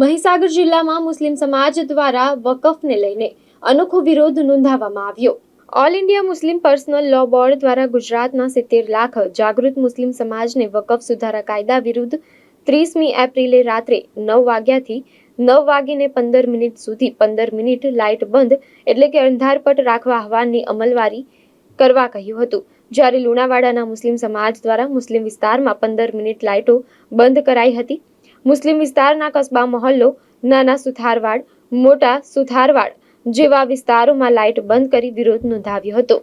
મહીસાગર જિલ્લામાં મુસ્લિમ સમાજ દ્વારા વકફને લઈને અનોખો વિરોધ નોંધાવવામાં આવ્યો. All India Muslim Personal Law Board દ્વારા ગુજરાતના સિત્તેર લાખ જાગૃત મુસ્લિમ સમાજને વકફ સુધારા કાયદા વિરુદ્ધ ત્રીસમી એપ્રિલે રાત્રે નવ વાગ્યાથી નવ વાગીને પંદર મિનિટ સુધી પંદર મિનિટ લાઇટ બંધ એટલે કે અંધારપટ રાખવા આહવાનની અમલવારી કરવા કહ્યું હતું. જ્યારે લુણાવાડાના મુસ્લિમ સમાજ દ્વારા મુસ્લિમ વિસ્તારમાં પંદર મિનિટ લાઇટો બંધ કરાઈ હતી. મુસ્લિમ વિસ્તારના કસ્બા મહોલ્લો, નાના સુથારવાડ, મોટા સુથારવાડ જેવા વિસ્તારોમાં લાઇટ બંધ કરી વિરોધ નોંધાવ્યો હતો.